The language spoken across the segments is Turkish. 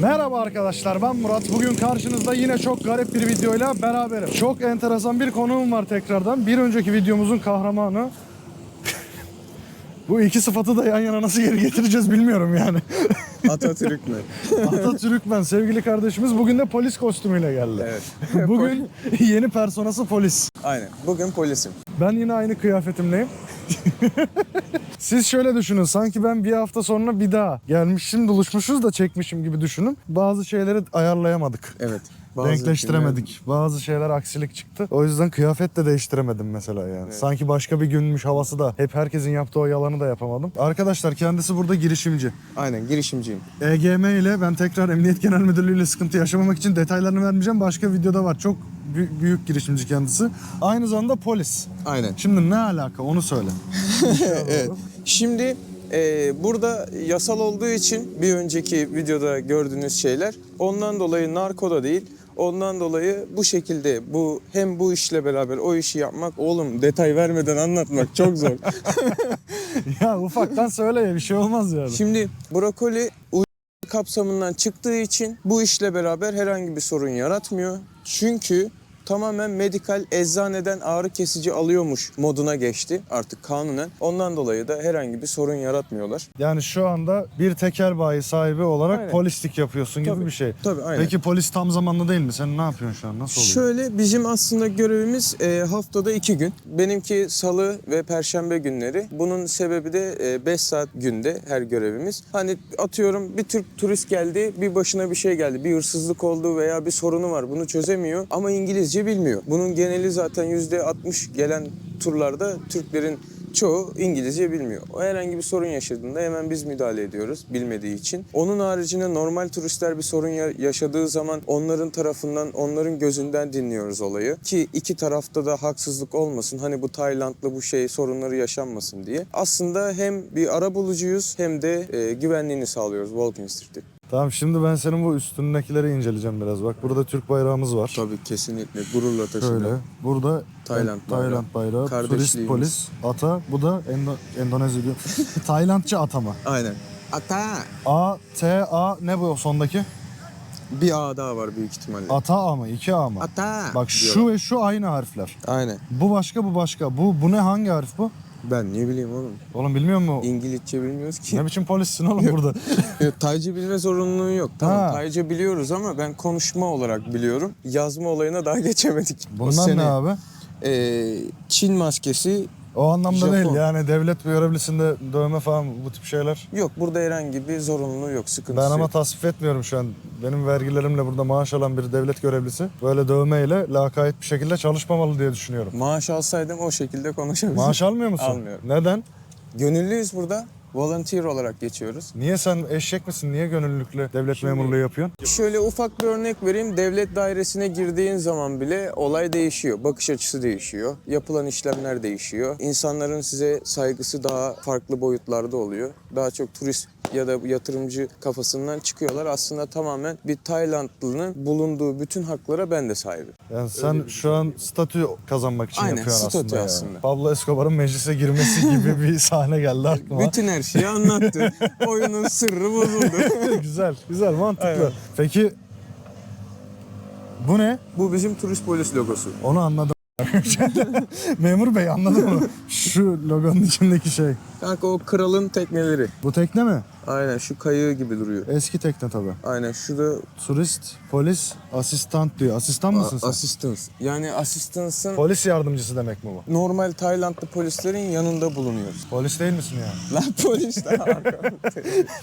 Merhaba arkadaşlar ben Murat. Bugün karşınızda yine çok garip bir videoyla beraberim. Çok enteresan bir konuğum var tekrardan. Bir önceki videomuzun kahramanı. Bu iki sıfatı da yan yana nasıl geri getireceğiz bilmiyorum yani. Atatürk mü? Atatürkmen sevgili kardeşimiz bugün de polis kostümüyle geldi. Evet. Bugün yeni personası polis. Aynen. Bugün polisim. Ben yine aynı kıyafetimleyim. Siz şöyle düşünün sanki ben bir hafta sonra bir daha gelmişim buluşmuşuz da çekmişim gibi düşünün. Bazı şeyleri ayarlayamadık. Evet. Denkleştiremedik. Bazı şeyler aksilik çıktı. O yüzden kıyafet de değiştiremedim mesela yani. Evet. Sanki başka bir günmüş havası da. Hep herkesin yaptığı o yalanı da yapamadım. Arkadaşlar kendisi burada girişimci. Aynen girişimciyim. EGM ile ben tekrar Emniyet Genel Müdürlüğü ile sıkıntı yaşamamak için detaylarını vermeyeceğim. Başka videoda var. Çok bü- büyük girişimci kendisi. Aynı zamanda polis. Aynen. Şimdi ne alaka onu söyle. evet. Şimdi e, burada yasal olduğu için bir önceki videoda gördüğünüz şeyler ondan dolayı narkoda değil. Ondan dolayı bu şekilde bu hem bu işle beraber o işi yapmak oğlum detay vermeden anlatmak çok zor. ya ufaktan söyle ya bir şey olmaz yani. Şimdi brokoli kapsamından çıktığı için bu işle beraber herhangi bir sorun yaratmıyor. Çünkü tamamen medikal eczaneden ağrı kesici alıyormuş moduna geçti artık kanunen. Ondan dolayı da herhangi bir sorun yaratmıyorlar. Yani şu anda bir tekel bayi sahibi olarak Aynen. polislik yapıyorsun gibi Tabii. bir şey. Tabii aynen. Peki polis tam zamanlı değil mi? Sen ne yapıyorsun şu an? Nasıl oluyor? Şöyle bizim aslında görevimiz e, haftada iki gün. Benimki salı ve perşembe günleri. Bunun sebebi de 5 saat günde her görevimiz. Hani atıyorum bir Türk turist geldi, bir başına bir şey geldi. Bir hırsızlık oldu veya bir sorunu var. Bunu çözemiyor ama İngilizce bilmiyor. Bunun geneli zaten %60 gelen turlarda Türklerin çoğu İngilizce bilmiyor. O herhangi bir sorun yaşadığında hemen biz müdahale ediyoruz bilmediği için. Onun haricinde normal turistler bir sorun ya- yaşadığı zaman onların tarafından, onların gözünden dinliyoruz olayı. Ki iki tarafta da haksızlık olmasın. Hani bu Taylandlı bu şey sorunları yaşanmasın diye. Aslında hem bir ara bulucuyuz hem de e, güvenliğini sağlıyoruz Walking Street'te. Tamam şimdi ben senin bu üstündekileri inceleyeceğim biraz. Bak burada Türk bayrağımız var. Tabii kesinlikle gururla Şöyle. taşınan. Burada Tayland bayrağı. Tayland bayrağı. Turist polis. Ata. Bu da Endo- Endonezya diyor. Taylandça ata mı? Aynen. Ata. A, T, A ne bu sondaki? Bir A daha var büyük ihtimalle. Ata A mı? İki A mı? Ata. Bak diyorlar. şu ve şu aynı harfler. Aynen. Bu başka bu başka. Bu bu ne hangi harf bu? Ben ne bileyim oğlum. Oğlum bilmiyor musun? İngilizce bilmiyoruz ki. Ne biçim polissin oğlum burada? Taycı bilme zorunluluğu yok. Tamam Ha. Taycı biliyoruz ama ben konuşma olarak biliyorum. Yazma olayına daha geçemedik. O sene, ne abi? e, Çin maskesi O anlamda Japon. değil yani devlet görevlisinde dövme falan bu tip şeyler. yok. Burada herhangi bir zorunluluğu yok. Sıkıntısı Ben ama yok. tasvip etmiyorum şu an. Benim vergilerimle burada maaş alan bir devlet görevlisi böyle dövmeyle lakayt bir şekilde çalışmamalı diye düşünüyorum. Maaş alsaydım o şekilde konuşabilirdim. Maaş almıyor musun? Almıyorum. Neden? Gönüllüyüz burada. Volunteer olarak geçiyoruz. Niye sen eşek misin? Niye gönüllülükle devlet Şimdi- memurluğu yapıyorsun? Şöyle ufak bir örnek vereyim. Devlet dairesine girdiğin zaman bile olay değişiyor. Bakış açısı değişiyor. Yapılan işlemler değişiyor. İnsanların size saygısı daha farklı boyutlarda oluyor. Daha çok turist ya da yatırımcı kafasından çıkıyorlar. Aslında tamamen bir Taylandlının bulunduğu bütün haklara ben de sahibim. Yani sen şu an statü kazanmak için Aynen, yapıyorsun statü aslında. aslında. Pablo Escobar'ın meclise girmesi gibi bir sahne geldi aklıma. Bütün her şeyi anlattı. Oyunun sırrı bozuldu. güzel, güzel, mantıklı. Aynen. Peki bu ne? Bu bizim turist polis logosu. Onu anladım. Memur bey anladın mı? Şu logonun içindeki şey. Kanka o kralın tekneleri. Bu tekne mi? Aynen şu kayığı gibi duruyor. Eski tekne tabii. Aynen şurada Turist, polis, asistan diyor. Asistan mısın sen? assistance. Yani asistansın Polis yardımcısı demek mi bu? normal Taylandlı polislerin yanında bulunuyoruz. Polis değil misin ya? Lan polis de arkamızda,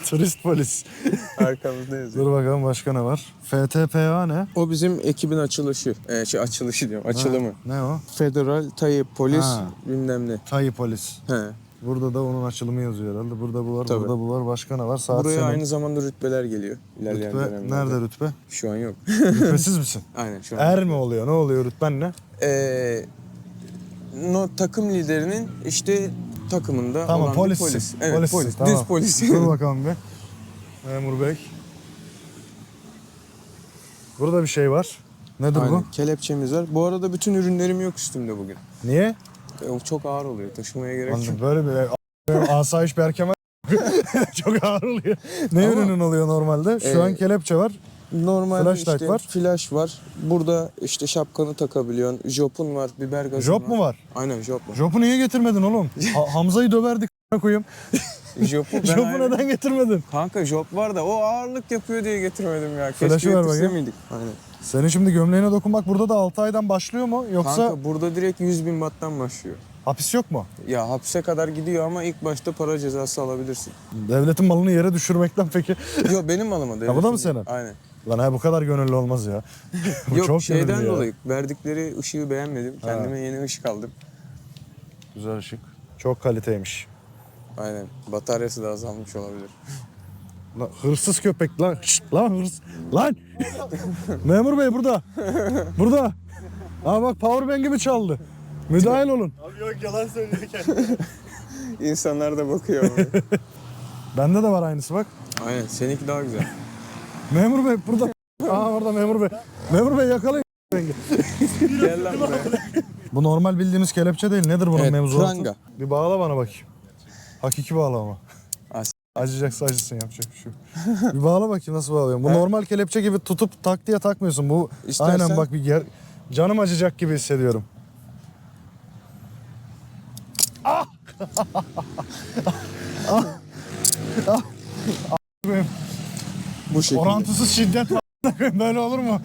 Turist polis. arkamızda yazıyor. Dur bakalım başka ne var? FTPA ne? O bizim ekibin açılışı. Ee, şey açılışı diyorum, açılımı. Ne o? Federal Tayyip Polis Ha. bilmem ne. Tayı polis. He. Burada da onun açılımı yazıyor herhalde. Burada bu var, Tabii. burada bu var. Başka ne var? Saat Buraya senin. aynı zamanda rütbeler geliyor. İlerleyen Rütbe, dönemlerde. nerede rütbe? Şu an yok. Rütbesiz misin? Aynen şu an. Er mi oluyor? Ne oluyor? Rütben ne? Ee, no, takım liderinin işte takımında Tamam olan polissin. polis. Evet Polissin, polis. tamam. Düz polis. Dur bakalım bir. Memur bey. Burada bir şey var. Nedir Aynen. bu? Kelepçemiz var. Bu arada bütün ürünlerim yok üstümde bugün. Niye? E, o çok ağır oluyor. Taşımaya gerek yok. Anladım. Böyle bir asayiş Berkemal Çok ağır oluyor. Ne Ama- ürünün oluyor normalde? Şu Ee, an kelepçe var. Normalde Flashlight işte var. flash var. Burada işte şapkanı takabiliyorsun. Jopun var, biber gazın Job mu var? Aynen jop var. Jop'u niye getirmedin oğlum? Ha- Hamza'yı döverdik koyayım. Jopu ben Jop'u aynen- neden getirmedin? Kanka job var da o ağırlık yapıyor diye getirmedim ya. Keşke Flash'ı ver getirse bakayım. miydik? Aynen. Senin şimdi gömleğine dokunmak burada da 6 aydan başlıyor mu? Yoksa Kanka burada direkt 100 bin battan başlıyor. hapis yok mu? Ya hapse kadar gidiyor ama ilk başta para cezası alabilirsin. Devletin malını yere düşürmekten peki. Yok benim malıma bu da mı senin? Aynen. Lan ha bu kadar gönüllü olmaz ya. bu Yok çok şeyden gönüllü ya. dolayı verdikleri ışığı beğenmedim. Kendime yeni ışık aldım. Güzel ışık. Çok kaliteymiş. Aynen. Bataryası da azalmış olabilir. Lan hırsız köpek lan. Şşt, lan hırs. Lan. Memur bey burada. Burada. Ha bak powerbank'imi çaldı. Müdahil olun. Abi yok yalan söylüyor kendine. İnsanlar da bakıyor. ama. Bende de var aynısı bak. Aynen. Seninki daha güzel. Memur bey burada. Aa orada memur bey. Memur bey yakalayın. Gel lan buraya. Bu normal bildiğimiz kelepçe değil. Nedir bunun Evet, mevzuatı? pranga. Bir bağla bana bakayım. Hakiki bağla ama. As- Acıyacaksa acısın yapacak bir şey. yok. bir bağla bakayım nasıl bağlıyorum. Bu normal kelepçe gibi tutup tak diye takmıyorsun. Bu İstersen- aynen bak bir ger... Canım acıyacak gibi hissediyorum. Bu şekilde. Orantısız şiddet var. Böyle olur mu?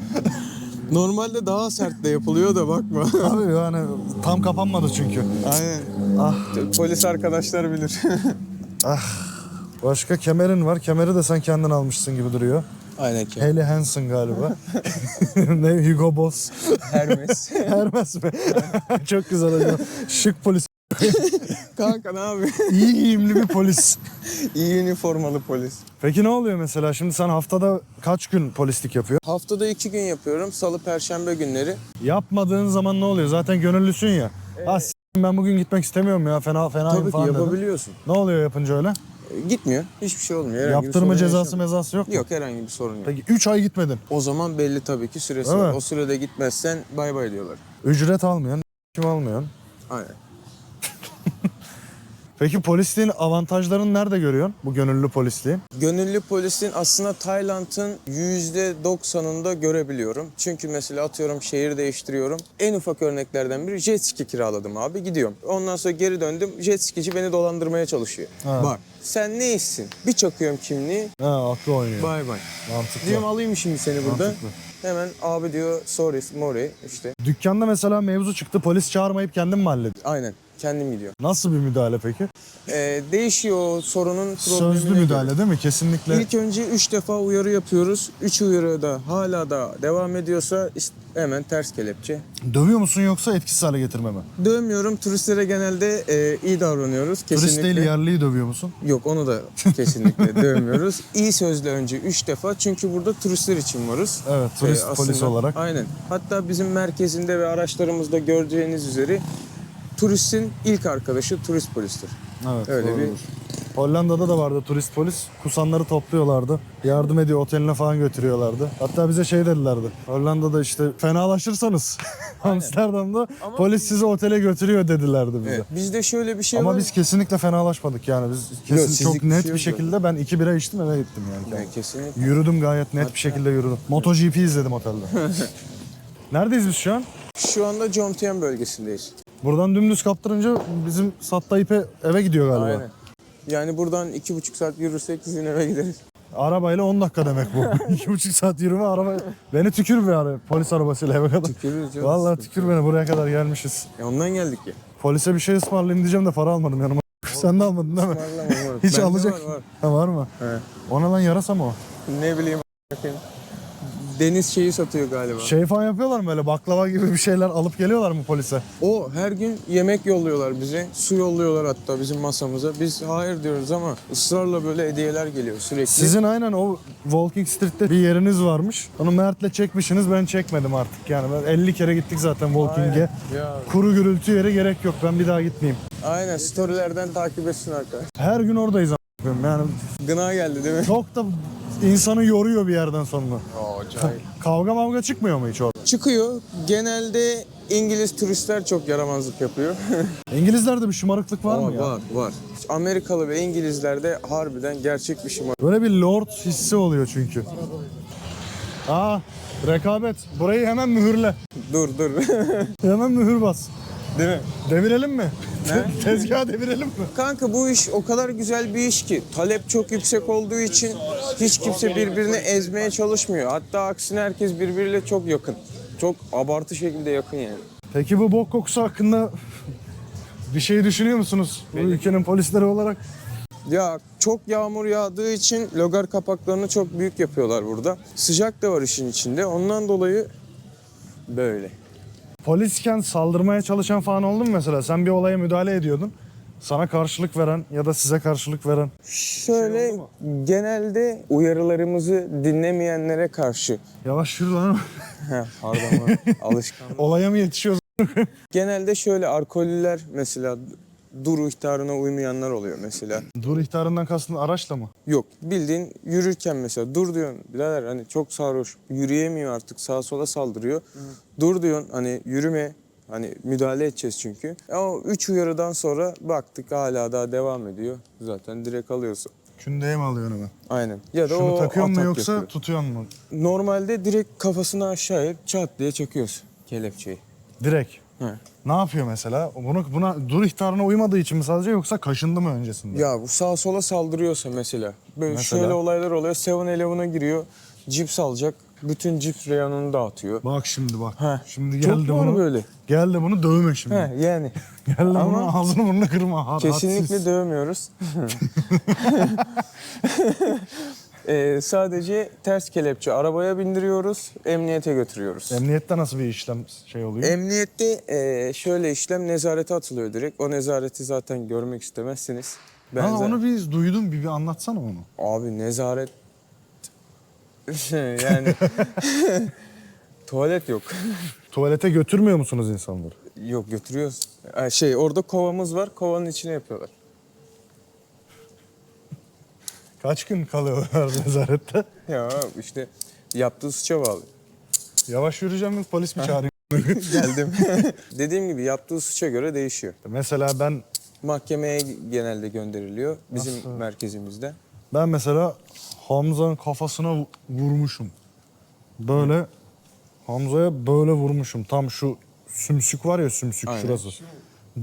Normalde daha sert de yapılıyor da bakma. Abi yani tam kapanmadı çünkü. Aynen. Ah. Polis arkadaşlar bilir. Başka kemerin var. Kemeri de sen kendin almışsın gibi duruyor. Aynen ki. Hayley Hansen galiba. ne Hugo Boss. Hermes. Hermes mi? Çok güzel hocam. Şık polis. Kanka ne abi? İyi giyimli bir polis. İyi üniformalı polis. Peki ne oluyor mesela? Şimdi sen haftada kaç gün polislik yapıyor? Haftada iki gün yapıyorum. Salı, perşembe günleri. Yapmadığın zaman ne oluyor? Zaten gönüllüsün ya. Ha s- ben bugün gitmek istemiyorum ya. Fena fena Tabii ki falan dedin. yapabiliyorsun. Ne oluyor yapınca öyle? E, Gitmiyor. Hiçbir şey olmuyor. Herhangi bir Yaptırma sorun cezası mezası yok mu? Yok herhangi bir sorun yok. Peki 3 ay gitmedin. O zaman belli tabii ki süresi Değil var. mi? O sürede gitmezsen bay bay diyorlar. Ücret almıyorsun. Kim almıyorsun? Aynen. Peki polisliğin avantajlarını nerede görüyorsun? Bu gönüllü polisliğin. Gönüllü polisin aslında Tayland'ın %90'ında görebiliyorum. Çünkü mesela atıyorum şehir değiştiriyorum. En ufak örneklerden biri jet ski kiraladım abi gidiyorum. Ondan sonra geri döndüm. Jet skici beni dolandırmaya çalışıyor. Ha. Bak sen ne işsin? Bir çakıyorum kimliği. Ha aklı oynuyor. Bay bay. Mantıklı. Diyorum alayım şimdi seni burada. Mantıklı. Hemen abi diyor sorry, mori işte. Dükkanda mesela mevzu çıktı. Polis çağırmayıp kendin mi halledin? Aynen kendim gidiyorum. Nasıl bir müdahale peki? Ee, değişiyor sorunun problemine Sözlü göre. müdahale değil mi? Kesinlikle. İlk önce 3 defa uyarı yapıyoruz. 3 uyarı da hala da devam ediyorsa ist- hemen ters kelepçe. Dövüyor musun yoksa etkisiz hale getirme mi? Dövmüyorum. Turistlere genelde e, iyi davranıyoruz. Kesinlikle. Turist değil yerliyi dövüyor musun? Yok onu da kesinlikle dövmüyoruz. İyi sözle önce 3 defa çünkü burada turistler için varız. Evet turist Ee, polis olarak. Aynen. Hatta bizim merkezinde ve araçlarımızda göreceğiniz üzere turistin ilk arkadaşı turist polistir. Evet Öyle bir- doğrudur. Hollanda'da da vardı turist polis. Kusanları topluyorlardı. Yardım ediyor oteline falan götürüyorlardı. Hatta bize şey dedilerdi. Hollanda'da işte fenalaşırsanız Amsterdam'da polis sizi otele götürüyor dedilerdi bize. Evet. Bizde şöyle bir şey Ama var. biz kesinlikle fenalaşmadık yani. Biz kesin sizlik çok bir net şey bir yok şekilde ben iki bira içtim eve gittim yani. Evet, kesinlikle. Yürüdüm gayet net bir şekilde yürüdüm. MotoGP izledim otelde. Neredeyiz biz şu an? Şu anda Jomtien bölgesindeyiz. Buradan dümdüz kaptırınca bizim Satta İpe eve gidiyor galiba. Aynen. Yani buradan iki buçuk saat yürürsek sizin eve gideriz. Arabayla 10 dakika demek bu. İki buçuk saat yürüme araba. Beni tükür bir ara polis arabasıyla eve kadar. Tükürürüz canım. Vallahi tükür beni buraya kadar gelmişiz. E ondan geldik ya. Polise bir şey ısmarlayayım diyeceğim de para almadım yanıma. Sen de almadın değil mi? Var. Hiç Bende alacak. Var, var. Ha var mı? He. Ona lan yarasa mı o? Ne bileyim bakayım. Deniz şeyi satıyor galiba. Şey falan yapıyorlar mı böyle baklava gibi bir şeyler alıp geliyorlar mı polise? O her gün yemek yolluyorlar bize. Su yolluyorlar hatta bizim masamıza. Biz hayır diyoruz ama ısrarla böyle hediyeler geliyor sürekli. Sizin aynen o Walking Street'te bir yeriniz varmış. Onu Mert'le çekmişsiniz ben çekmedim artık yani. Ben 50 kere gittik zaten Walking'e. Ya, Kuru gürültü yere gerek yok ben bir daha gitmeyeyim. aynen storylerden takip etsin arkadaş. Her gün oradayız a**ım. yani Gına geldi değil mi? çok da insanı yoruyor bir yerden sonra. Kavga mavga çıkmıyor mu hiç orada? Çıkıyor. Genelde İngiliz turistler çok yaramazlık yapıyor. İngilizlerde bir şımarıklık var mı ya? Var, var. Amerikalı ve İngilizlerde harbiden gerçek bir şımarık. Böyle bir lord hissi oluyor çünkü. Aa rekabet. Burayı hemen mühürle. Dur dur. Hemen mühür bas. Değil mi? Devirelim mi? Ne? Tezgahı devirelim mi? Kanka bu iş o kadar güzel bir iş ki talep çok yüksek olduğu için hiç kimse birbirini ezmeye çalışmıyor. Hatta aksine herkes birbiriyle çok yakın. Çok abartı şekilde yakın yani. Peki bu bok kokusu hakkında bir şey düşünüyor musunuz? Bu ülkenin polisleri olarak. Ya çok yağmur yağdığı için logar kapaklarını çok büyük yapıyorlar burada. Sıcak da var işin içinde. Ondan dolayı böyle. Polisken saldırmaya çalışan falan oldu mu mesela? Sen bir olaya müdahale ediyordun. Sana karşılık veren ya da size karşılık veren. Şöyle genelde uyarılarımızı dinlemeyenlere karşı. Yavaş yürü lan. Heh, pardon lan, alışkanlık. Olaya mı yetişiyoruz? Genelde şöyle alkollüler mesela dur ihtarına uymayanlar oluyor mesela. Dur ihtarından kastın araçla mı? Yok bildiğin yürürken mesela dur diyorsun birader hani çok sarhoş yürüyemiyor artık sağa sola saldırıyor. Dur diyorsun hani yürüme hani müdahale edeceğiz çünkü. Ama üç uyarıdan sonra baktık hala daha devam ediyor. Zaten direkt alıyorsun. Kündeye mi alıyorsun hemen? Aynen. Ya da Şunu o takıyor mu atak yoksa yapıyor. tutuyor mu? Normalde direkt kafasını aşağıya çat diye çakıyorsun kelepçeyi. Direkt. He. Ne yapıyor mesela? Bunu buna dur ihtarına uymadığı için mi sadece yoksa kaşındı mı öncesinde? Ya bu sağa sola saldırıyorsa mesela. Böyle Mesela? şöyle olaylar oluyor. 7-Eleven'a giriyor. Cips alacak. Bütün cips reyonunu dağıtıyor. Bak şimdi bak. Heh. Şimdi Çok geldi var bunu. böyle. Geldi bunu dövme şimdi. He yani. Geldi Ama- bunu ağzını burnunu kırma. Kesinlikle hadsiz. dövmüyoruz. Ee, sadece ters kelepçe arabaya bindiriyoruz, emniyete götürüyoruz. Emniyette nasıl bir işlem şey oluyor? Emniyette e, şöyle işlem nezarete atılıyor direkt. O nezareti zaten görmek istemezsiniz. ha, za- onu biz duydum bir, bir anlatsana onu. Abi nezaret yani tuvalet yok. Tuvalete götürmüyor musunuz insanları? Yok götürüyoruz. Ha, Şey orada kovamız var. Kovanın içine yapıyorlar. Kaç gün kalıyorlar nezarette? Ya işte yaptığı suça bağlı. Yavaş yürüyeceğim mi polis mi çağırayım? Geldim. Dediğim gibi yaptığı suça göre değişiyor. mesela ben Mahkemeye genelde gönderiliyor bizim Nasıl? merkezimizde. ben mesela Hamza'nın kafasına vu- vurmuşum. Böyle Hamza'ya böyle vurmuşum. Tam şu sümsük var ya sümsük Aynen. şurası.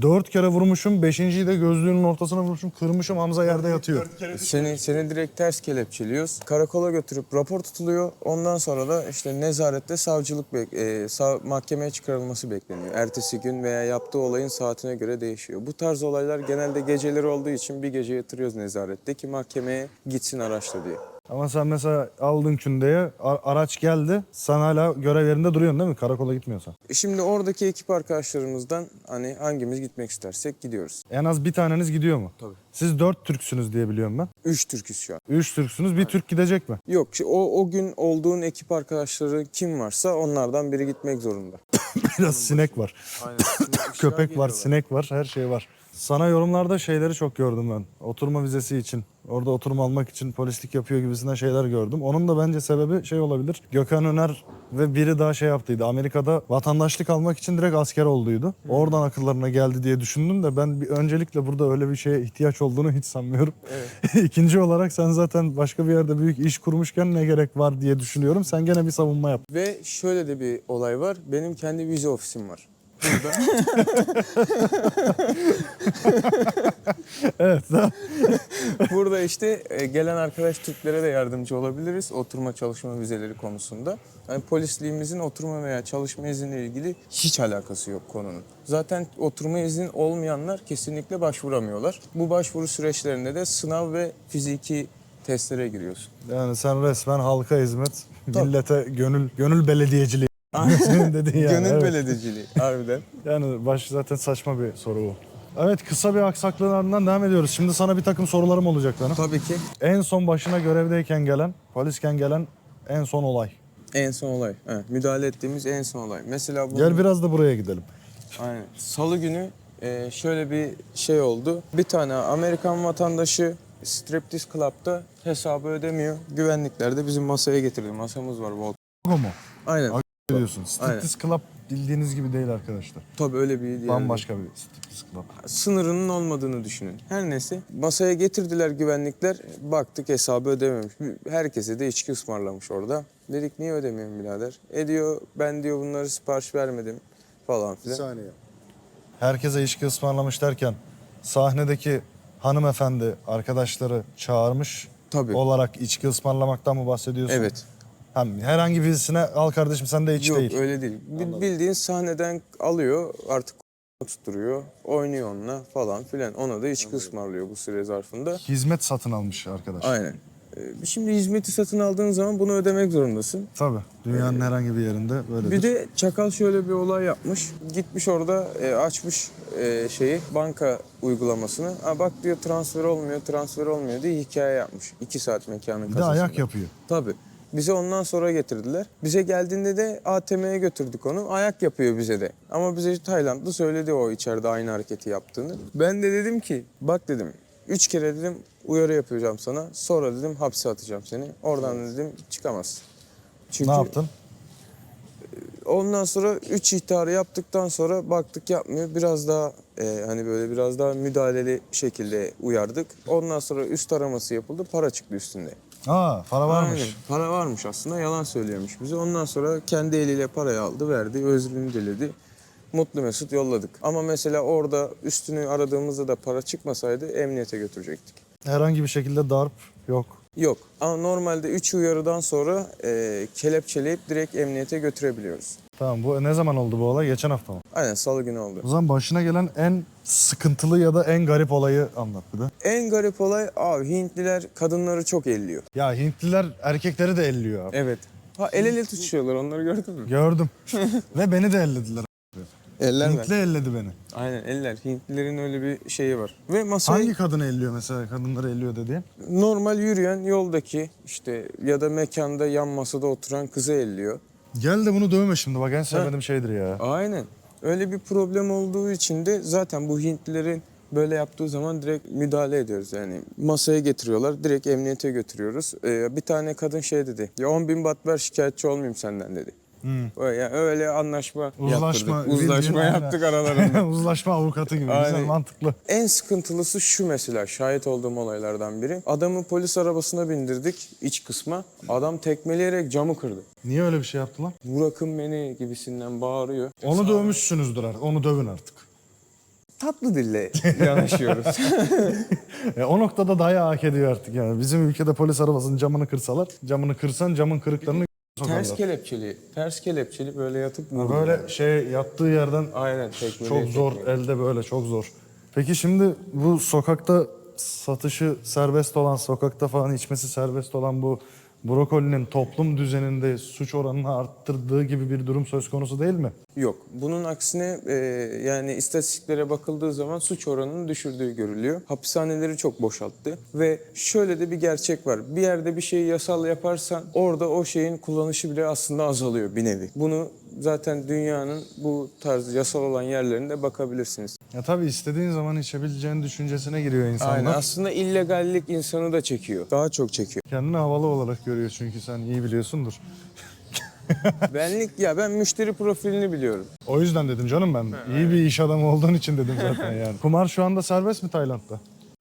Dört kere vurmuşum. Beşinciyi de gözlüğünün ortasına vurmuşum. Kırmışım Hamza yerde yatıyor. Seni seni direkt ters kelepçeliyoruz. Karakola götürüp rapor tutuluyor. Ondan sonra da işte nezarette savcılık bek e, sav- mahkemeye çıkarılması bekleniyor. Ertesi gün veya yaptığı olayın saatine göre değişiyor. Bu tarz olaylar genelde geceleri olduğu için bir gece yatırıyoruz nezarette ki mahkemeye gitsin araçla diye. Ama sen mesela aldın kündeye a- araç geldi. Sen hala görev yerinde duruyorsun değil mi? Karakola gitmiyorsan. E Şimdi oradaki ekip arkadaşlarımızdan hani hangimiz gitmek istersek gidiyoruz. En az bir taneniz gidiyor mu? Tabii. Siz dört Türksünüz diye biliyorum ben. Üç Türk'üz şu an. Üç Türksünüz. Bir Türk gidecek mi? Yok o, o gün olduğun ekip arkadaşları kim varsa onlardan biri gitmek zorunda. Biraz sinek var. Aynen. Köpek var, sinek var, her şey var. Sana yorumlarda şeyleri çok gördüm ben. Oturma vizesi için, orada oturma almak için polislik yapıyor gibisinden şeyler gördüm. Onun da bence sebebi şey olabilir. Gökhan Öner ve biri daha şey yaptıydı. Amerika'da vatandaşlık almak için direkt asker olduydu. Oradan akıllarına geldi diye düşündüm de ben bir öncelikle burada öyle bir şeye ihtiyaç olduğunu hiç sanmıyorum. İkinci olarak sen zaten başka bir yerde büyük iş kurmuşken ne gerek var diye düşünüyorum. Sen gene bir savunma yap. Ve şöyle de bir olay var. Benim kendi vize ofisim var. Evet. daha- Burada işte e, gelen arkadaş Türklere de yardımcı olabiliriz oturma çalışma vizeleri konusunda. Yani polisliğimizin oturma veya çalışma izniyle ilgili hiç alakası yok konunun. Zaten oturma izni olmayanlar kesinlikle başvuramıyorlar. Bu başvuru süreçlerinde de sınav ve fiziki testlere giriyorsun. Yani sen resmen halka hizmet, Tabii. millete gönül gönül belediyeciliği. Senin dediğin yani. Gönül evet. belediyeciliği harbiden. Yani baş zaten saçma bir soru bu. Evet kısa bir aksaklığın ardından devam ediyoruz. Şimdi sana bir takım sorularım olacak benim. Tabii ki. En son başına görevdeyken gelen, polisken gelen en son olay. En son olay. Evet, müdahale ettiğimiz en son olay. Mesela bu Gel biraz da buraya gidelim. Aynen. Salı günü e, şöyle bir şey oldu. Bir tane Amerikan vatandaşı Striptease Club'da hesabı ödemiyor. Güvenlikler de bizim masaya getirdi. Masamız var. Bu mu? Aynen. Diyorsun. Striptease Club bildiğiniz gibi değil arkadaşlar. Tabii öyle bir yer. Bambaşka bir Striptease Club. Sınırının olmadığını düşünün. Her neyse masaya getirdiler güvenlikler. Baktık hesabı ödememiş. Herkese de içki ısmarlamış orada. Dedik niye ödemiyorum birader? E diyor ben diyor bunları sipariş vermedim falan filan. saniye. Herkese içki ısmarlamış derken sahnedeki hanımefendi arkadaşları çağırmış Tabii. olarak içki ısmarlamaktan mı bahsediyorsun? Evet. Hem herhangi birisine al kardeşim sen de iç Yok değil. öyle değil. Bi- Bildiğin sahneden alıyor artık tutturuyor, oynuyor onunla falan filan. Ona da içki ısmarlıyor bu süre zarfında. Hizmet satın almış arkadaş. Aynen. Ee, Şimdi hizmeti satın aldığın zaman bunu ödemek zorundasın. Tabii. Dünyanın herhangi bir yerinde böyledir. Bir de Çakal şöyle bir olay yapmış. Gitmiş orada e, açmış e, şeyi banka uygulamasını. Ha bak diyor transfer olmuyor, transfer olmuyor diye hikaye yapmış. İki saat mekanın bir de kasasında. ayak yapıyor. Tabii. Bize ondan sonra getirdiler. Bize geldiğinde de ATM'ye götürdük onu. Ayak yapıyor bize de. Ama bize Taylandlı söyledi o içeride aynı hareketi yaptığını. Ben de dedim ki bak dedim üç kere dedim uyarı yapacağım sana. Sonra dedim hapse atacağım seni. Oradan dedim çıkamazsın. Çünkü Ne yaptın? Ondan sonra 3 ihtarı yaptıktan sonra baktık yapmıyor. Biraz daha e, hani böyle biraz daha müdahaleli şekilde uyardık. Ondan sonra üst araması yapıldı. Para çıktı üstünde. Aa para varmış. Aynen, Para varmış aslında yalan söylüyormuş bize. Ondan sonra kendi eliyle parayı aldı verdi. Özrünü diledi. Mutlu Mesut yolladık. Ama mesela orada üstünü aradığımızda da para çıkmasaydı emniyete götürecektik. Herhangi bir şekilde darp yok. Yok ama normalde 3 uyarıdan sonra e, kelepçeleyip direkt emniyete götürebiliyoruz. Tamam bu ne zaman oldu bu olay? Geçen hafta mı? Aynen salı günü oldu. O zaman başına gelen en sıkıntılı ya da en garip olayı anlat bir de. En garip olay abi Hintliler kadınları çok elliyor. Ya Hintliler erkekleri de elliyor abi. Evet. Ha el ele tutuşuyorlar onları gördün mü? Gördüm. Ve beni de ellediler. Eller Hintli elledi beni. Aynen eller. Hintlilerin öyle bir şeyi var. Ve masaya Hangi kadını elliyor mesela kadınları elliyor dediğin? normal yürüyen yoldaki işte ya da mekanda yan masada oturan kızı elliyor. Gel de bunu dövme şimdi bak en sevmediğim şeydir ya. Aynen. Öyle bir problem olduğu için de zaten bu Hintlilerin böyle yaptığı zaman direkt müdahale ediyoruz yani. Masaya getiriyorlar, direkt emniyete götürüyoruz. Ee, bir tane kadın şey dedi, ya 10 bin bat ver şikayetçi olmayayım senden dedi. Hı. Öyle, yani öyle anlaşma Uzlaşma, yaptırdık. Uzlaşma bildiğin- yaptık aralarında. Uzlaşma avukatı gibi. Güzel Aynen. mantıklı. en sıkıntılısı şu mesela, şahit olduğum olaylardan biri. Adamı polis arabasına bindirdik iç kısma. Adam tekmeleyerek camı kırdı. Niye öyle bir şey yaptı lan? Bırakın beni gibisinden bağırıyor. Onu dövmüşsünüzdür artık. Onu dövün artık. Tatlı dille yanaşıyoruz. E, o noktada dayağı hak ediyor artık yani. Bizim ülkede polis arabasının camını kırsalar, camını kırsan camın kırıklarını ters kelepçeli, ters kelepçeli böyle yatıp vurdu. Böyle şey yattığı yerden Aynen tekmeli. çok zor, elde böyle çok zor. Peki şimdi bu sokakta satışı serbest olan, sokakta falan içmesi serbest olan bu brokolinin toplum düzeninde suç oranını arttırdığı gibi bir durum söz konusu değil mi? Yok. Bunun aksine e, yani istatistiklere bakıldığı zaman suç oranının düşürdüğü görülüyor. Hapishaneleri çok boşalttı ve şöyle de bir gerçek var. Bir yerde bir şeyi yasal yaparsan orada o şeyin kullanışı bile aslında azalıyor bir nevi. Bunu zaten dünyanın bu tarz yasal olan yerlerinde bakabilirsiniz. Ya tabii istediğin zaman içebileceğin düşüncesine giriyor insanlar. Aynen. Aslında illegallik insanı da çekiyor. Daha çok çekiyor. Kendini havalı olarak görüyor çünkü sen iyi biliyorsundur. Benlik ya ben müşteri profilini biliyorum. O yüzden dedim canım ben. İyi bir iş adamı olduğun için dedim zaten yani. Kumar şu anda serbest mi Tayland'da?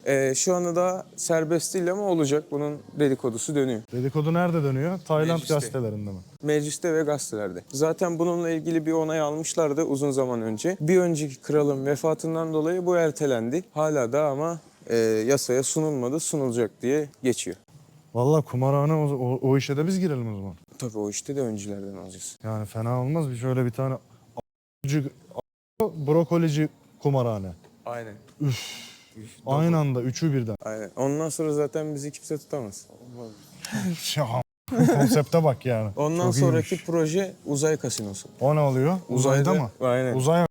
Ee, şu anda da serbest değil ama olacak. Bunun dedikodusu dönüyor. Dedikodu nerede dönüyor? Tayland Mecliste. gazetelerinde mi? Mecliste ve gazetelerde. Zaten bununla ilgili bir onay almışlardı uzun zaman önce. Bir önceki kralın vefatından dolayı bu ertelendi. Hala da ama e, yasaya sunulmadı, sunulacak diye geçiyor. Vallahi kumarhane o, o, o işe de biz girelim o zaman. Tabii o işte de öncülerden alacağız. Yani fena olmaz bir şöyle bir tane a**cı, a**, brokolici kumarhane. Aynen. Aynı anda üçü birden. Aynen. Ondan sonra zaten bizi kimse tutamaz. Ya, Konsepte bak yani. Ondan Çok sonraki iyiymiş. proje uzay kasinosu. O ne oluyor? Uzayda, mı? Aynen. Uzay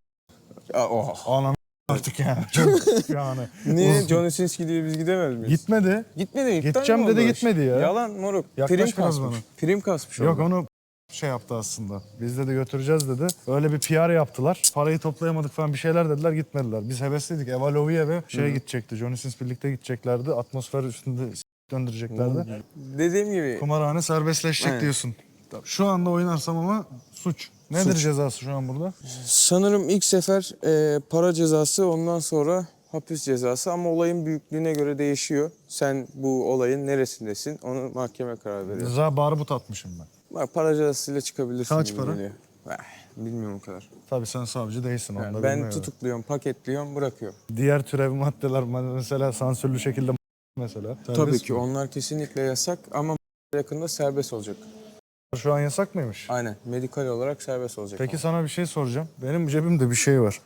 Aa, oh. anam artık yani. Çok yani. Niye? Uz- John Sinski diye biz gidemez miyiz? Gitmedi. Gitmedi. iptal Gideceğim mi oldu dedi, o iş? gitmedi ya. Yalan moruk. Yaklaş Prim biraz kasmış. bana. Prim kasmış Yok orada. onu şey yaptı aslında. Biz dedi götüreceğiz dedi. Öyle bir PR yaptılar. Parayı toplayamadık falan bir şeyler dediler gitmediler. Biz hevesliydik. Eva Lovie ve şeye gidecekti. Johnny Sins birlikte gideceklerdi. Atmosfer üstünde s- döndüreceklerdi. Dediğim gibi Kumarhane serbestleşecek Aynen. diyorsun. Şu anda oynarsam ama suç. Nedir cezası şu an burada? Sanırım ilk sefer e, para cezası ondan sonra hapis cezası ama olayın büyüklüğüne göre değişiyor. Sen bu olayın neresindesin onu mahkeme karar veriyor. Ceza barbut atmışım ben. Bak para cezasıyla çıkabilirsin Kaç gibi para? geliyor. Eh, bilmiyorum o kadar. Tabii sen savcı değilsin onu Yani da ben bilmiyorum. tutukluyorum, paketliyorum, bırakıyorum. Diğer türev maddeler mesela sansürlü şekilde mesela. Tabii Serbest ki mi? onlar kesinlikle yasak ama yakında serbest olacak. Şu an yasak mıymış? Aynen medikal olarak serbest olacak. Peki sana bir şey soracağım. Benim cebimde bir şey var.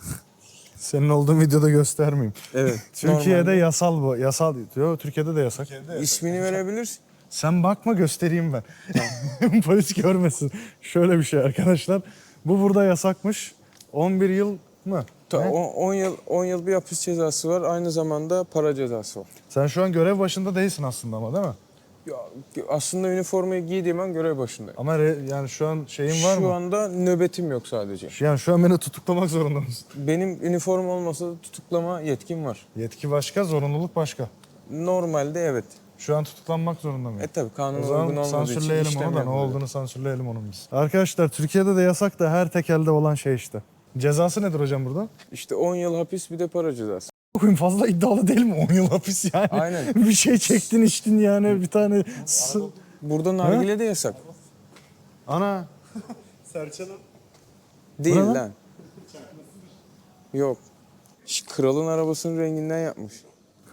Senin olduğun videoda göstermeyeyim. Evet. Türkiye'de normalde. yasal bu. Yasal diyor. Türkiye'de de yasak. ismini verebilirsin. Sen bakma göstereyim ben. Polis görmesin. Şöyle bir şey arkadaşlar. Bu burada yasakmış. 11 yıl mı? Ta- Ne? o- 10 yıl 10 yıl bir hapis cezası var. Aynı zamanda para cezası var. Sen şu an görev başında değilsin aslında ama değil mi? Ya, aslında üniformayı giydiğim an görev başındayım. Ama re- yani şu an şeyin var Şu mı? anda nöbetim yok sadece. Yani şu an beni tutuklamak zorunda mısın? Benim üniforma olmasa da tutuklama yetkim var. Yetki başka, zorunluluk başka. Normalde evet. Şu an tutuklanmak zorunda mıyım? E tabi kanuna O uygun olmadığı için sansürleyelim onu da ne olduğunu sansürleyelim onun biz. Arkadaşlar Türkiye'de de yasak da her tekelde olan şey işte. Cezası nedir hocam burada? İşte 10 yıl hapis bir de para cezası. Koyun fazla iddialı değil mi? 10 yıl hapis yani. Aynen. bir şey çektin içtin yani bir tane... s- Burada nargile de yasak. Ana Serçan'ın Değil Bu ne lan? lan. Yok. Ş- Kralın arabasının renginden yapmış.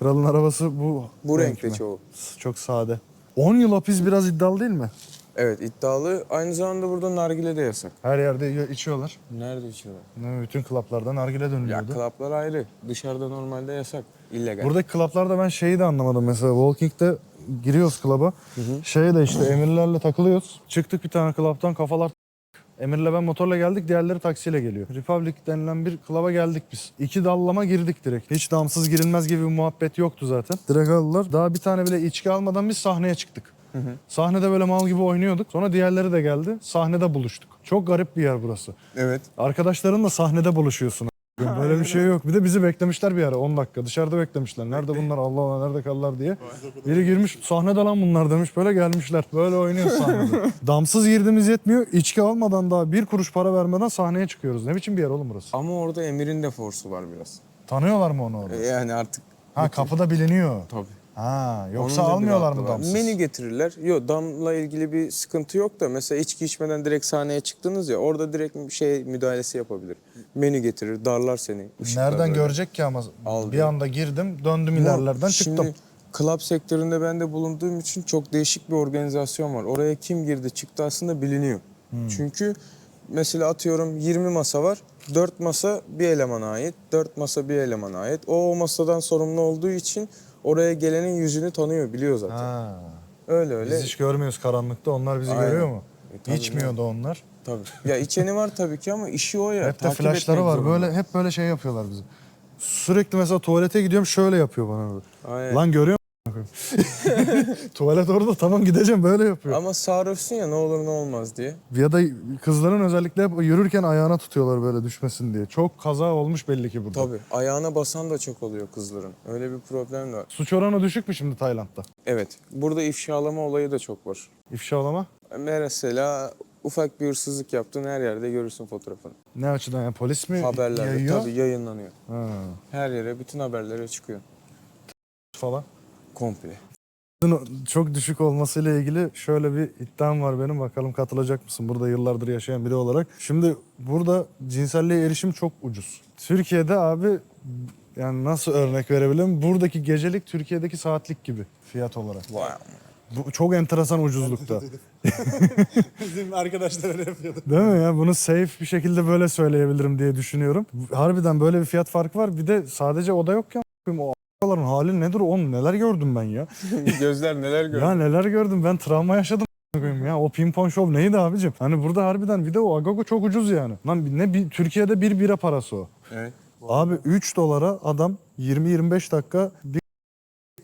Kralın arabası bu. Bu renk renkte mi? çoğu. Çok sade. 10 yıl hapis biraz iddialı değil mi? Evet iddialı. Aynı zamanda burada nargile de yasak. Her yerde içiyorlar. Nerede içiyorlar? Ne, Bütün klaplarda nargile Ya dönülüyordu. klaplar ayrı. Dışarıda normalde yasak. illegal. Buradaki klaplarda ben şeyi de anlamadım mesela. Walking'de giriyoruz klaba. Şey de işte emirlerle takılıyoruz. Çıktık bir tane klaptan kafalar Emir'le ben motorla geldik, diğerleri taksiyle geliyor. Republic denilen bir klaba geldik biz. İki dallama girdik direkt. Hiç damsız girilmez gibi bir muhabbet yoktu zaten. Direkt aldılar. Daha bir tane bile içki almadan biz sahneye çıktık. Sahnede böyle mal gibi oynuyorduk. Sonra diğerleri de geldi. Sahnede buluştuk. Çok garip bir yer burası. Evet. Arkadaşlarınla sahnede buluşuyorsun. Böyle bir şey yok. Bir de bizi beklemişler bir ara 10 dakika. Dışarıda beklemişler. Nerede bunlar Allah Allah nerede kalırlar diye. Biri girmiş sahnede lan bunlar demiş. Böyle gelmişler. Böyle oynuyor sahnede. Damsız girdiğimiz yetmiyor. İçki almadan daha bir kuruş para vermeden sahneye çıkıyoruz. Ne biçim bir yer oğlum burası? Ama orada Emir'in de forsu var biraz. Tanıyorlar mı onu orada? E, Yani artık Ha kapıda biliniyor. tabii. Ha yoksa Onun da bir almıyorlar mı var. damsız? Menü getirirler. Yok damla ilgili bir sıkıntı yok da mesela içki içmeden direkt sahneye çıktınız ya orada direkt bir şey müdahalesi yapabilir. Menü getirir, darlar seni. ışıklar Nereden böyle. görecek ki ama? Al bir anda girdim döndüm Ama ilerlerden şimdi çıktım. club sektöründe ben de bulunduğum için çok değişik bir organizasyon var. Oraya kim girdi çıktı aslında biliniyor. Hmm. Çünkü mesela atıyorum 20 masa var. 4 masa bir elemana ait, 4 masa bir elemana ait. O o masadan sorumlu olduğu için oraya gelenin yüzünü tanıyor, biliyor zaten. Ha. Öyle öyle. Biz hiç görmüyoruz karanlıkta. Onlar bizi Aynen. görüyor mu? E, tabii İçmiyordu onlar. Tabii. Ya içeni var tabii ki ama işi o ya. Hep de takip flashları var. zorunda. Böyle hep böyle şey yapıyorlar bizi. Sürekli mesela tuvalete gidiyorum şöyle yapıyor bana. Aynen. Lan görüyor musun? Tuvalet orada tamam gideceğim böyle yapıyor. Ama sarhoşsun ya ne olur ne olmaz diye. Ya da kızların özellikle hep yürürken ayağına tutuyorlar böyle düşmesin diye. Çok kaza olmuş belli ki burada. Tabii. Ayağına basan da çok oluyor kızların. Öyle bir problem de var. Suç oranı düşük mü şimdi Tayland'da? Evet. Burada ifşalama olayı da çok var. İfşalama? Mesela ufak bir hırsızlık yaptın her yerde görürsün fotoğrafını. Ne açıdan yani polis mi Haberlerde yayıyor? tabii yayınlanıyor. Ha, Her yere bütün haberlere çıkıyor. falan. Komple. Çok düşük olmasıyla ilgili şöyle bir iddiam var benim. Bakalım katılacak mısın? Burada yıllardır yaşayan biri olarak. Şimdi burada cinselliğe erişim çok ucuz. Türkiye'de abi yani nasıl örnek verebilirim? Buradaki gecelik Türkiye'deki saatlik gibi fiyat olarak. Vay. Bu çok enteresan ucuzlukta. bizim arkadaşlar öyle yapıyordu. Değil mi ya? Bunu safe bir şekilde böyle söyleyebilirim diye düşünüyorum. Harbiden böyle bir fiyat farkı var. Bir de sadece o da yok ya. O a**ların hali nedir oğlum? Neler gördüm ben ya? Gözler neler görüyor. Ya neler gördüm ben travma yaşadım ya. O pimpon show neydi abicim? Hani burada harbiden bir de o agogo çok ucuz yani. Lan ne bir, Türkiye'de bir bira parası o. Evet. Abi 3 dolara adam 20-25 dakika bir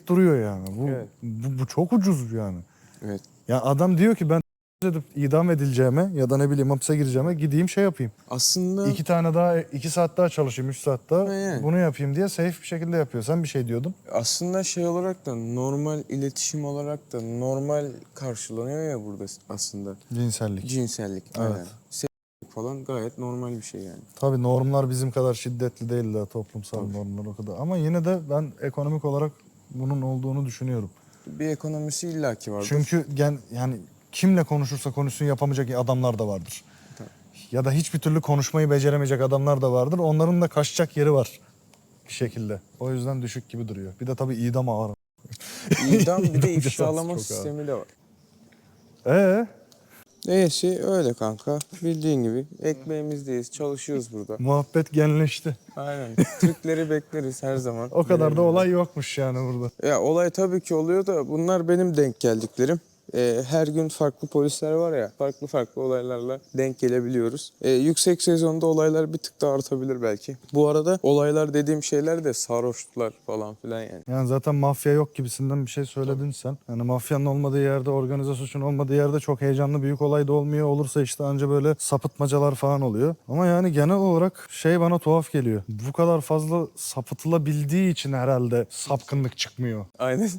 duruyor yani. Bu, Evet. bu, bu çok ucuz yani. Evet. Ya adam diyor ki ben edip idam edileceğime ya da ne bileyim hapse gireceğime gideyim şey yapayım. Aslında İki tane daha, iki saat daha çalışayım, üç saat daha Ha, yani. bunu yapayım diye safe bir şekilde yapıyor. Sen bir şey diyordun. aslında şey olarak da normal iletişim olarak da normal karşılanıyor ya burada aslında. Cinsellik. Cinsellik. Evet. Aynen. Sevgilik falan gayet normal bir şey yani. Tabii normlar bizim kadar şiddetli değil de toplumsal normlar o kadar. Ama yine de ben ekonomik olarak bunun olduğunu düşünüyorum. Bir ekonomisi illaki vardır. Çünkü gen, yani kimle konuşursa konuşsun yapamayacak adamlar da vardır. Tabii. Ya da hiçbir türlü konuşmayı beceremeyecek adamlar da vardır. Onların da kaçacak yeri var bir şekilde. O yüzden düşük gibi duruyor. Bir de tabii idam ağır. İdam bir de ifşalama sistemi de var. Ee, Neyse öyle kanka. Bildiğin gibi ekmeğimizdeyiz, çalışıyoruz burada. muhabbet genleşti. Aynen. Türkleri bekleriz her zaman. O kadar da olay yokmuş yani burada. Ya olay tabii ki oluyor da bunlar benim denk geldiklerim. Ee, her gün farklı polisler var ya, farklı farklı olaylarla denk gelebiliyoruz. Ee, yüksek sezonda olaylar bir tık daha artabilir belki. Bu arada olaylar dediğim şeyler de sarhoşluklar falan filan yani. Yani zaten mafya yok gibisinden bir şey söyledin sen. Yani mafyanın olmadığı yerde, organize suçun olmadığı yerde çok heyecanlı büyük olay da olmuyor. Olursa işte anca böyle sapıtmacalar falan oluyor. Ama yani genel olarak şey bana tuhaf geliyor. Bu kadar fazla sapıtılabildiği için herhalde sapkınlık çıkmıyor. Aynen.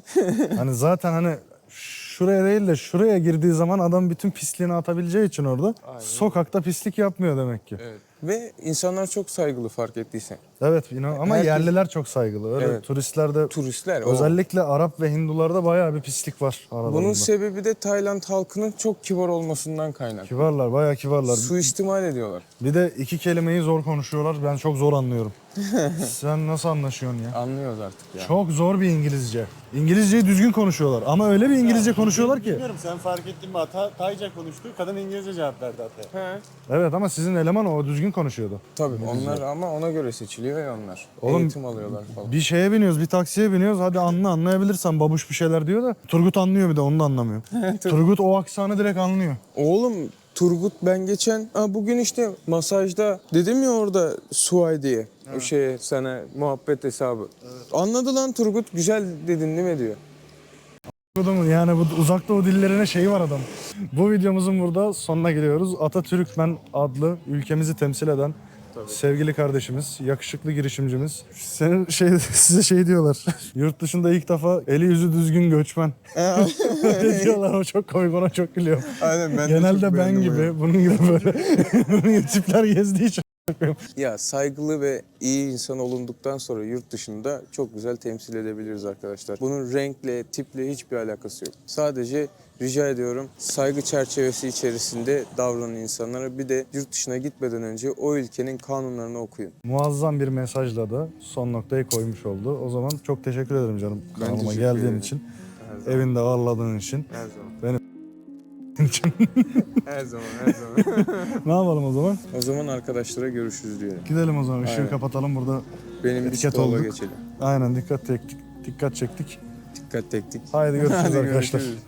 Hani zaten hani şuraya değil de şuraya girdiği zaman adam bütün pisliğini atabileceği için orada Aynen. sokakta pislik yapmıyor demek ki. evet. Ve insanlar çok saygılı fark ettiysen. Evet inan ama Herkes- yerliler çok saygılı. Öyle Evet. turistler de Turistler. o- özellikle Arap ve Hindularda bayağı bir pislik var aralarında. Bunun sebebi de Tayland halkının çok kibar olmasından kaynaklı. Kibarlar, bayağı kibarlar. Suistimal ediyorlar. Bir de iki kelimeyi zor konuşuyorlar. Ben çok zor anlıyorum. Sen nasıl anlaşıyorsun ya? Anlıyoruz artık ya. Çok zor bir İngilizce. İngilizceyi düzgün konuşuyorlar ama öyle bir İngilizce konuşuyorlar ki. Bilmiyorum sen fark ettin mi? Ata Tayca konuştu. Kadın İngilizce cevap verdi Ata'ya. He. Evet ama sizin eleman o düzgün konuşuyordu. Tabii onlar ama ona göre seçiliyor ya onlar. Oğlum, Eğitim alıyorlar falan. Bir şeye biniyoruz, bir taksiye biniyoruz. Hadi anla anlayabilirsen babuş bir şeyler diyor da. Turgut anlıyor bir de onu da anlamıyor. Turgut o aksanı direkt anlıyor. Oğlum Turgut ben geçen ha, bugün işte masajda dedim ya orada Suay diye. O şeye sana muhabbet hesabı. Anladı lan Turgut güzel dedin değil mi diyor. Adamın yani bu uzak doğu dillerine şeyi var adam. Bu videomuzun burada sonuna geliyoruz. Atatürkmen adlı ülkemizi temsil eden sevgili kardeşimiz, yakışıklı girişimcimiz. Senin şey size şey diyorlar. Yurt dışında ilk defa eli yüzü düzgün göçmen. Diyorlar o çok komik ona çok gülüyorum. Aynen ben Genelde ben gibi bunun gibi böyle bunun gibi tipler gezdiği için. Ya saygılı ve iyi insan olunduktan sonra yurt dışında çok güzel temsil edebiliriz arkadaşlar. Bunun renkle, tiple hiçbir alakası yok. Sadece rica ediyorum saygı çerçevesi içerisinde davranın insanlara. Bir de yurt dışına gitmeden önce o ülkenin kanunlarını okuyun. Muazzam bir mesajla da son noktayı koymuş oldu. O zaman çok teşekkür ederim canım kanalıma geldiğin için. Evinde ağırladığın için. Her zaman. Benim için. Her zaman, her zaman. ne yapalım o zaman? o zaman arkadaşlara görüşürüz diyelim. Gidelim o zaman. Işığı Aynen. kapatalım burada. Benim Etiket olduk. geçelim. Aynen dikkat çektik. Dikkat çektik. Dikkat tektik. Haydi görüşürüz Hadi arkadaşlar. görüşürüz.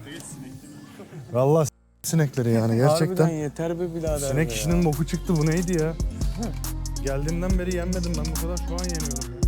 Vallahi sinekleri yani gerçekten. Harbiden yeter be birader Sinek be işinin boku çıktı. Bu neydi ya? Geldiğimden beri yenmedim ben bu kadar. Şu an yeniyorum ya.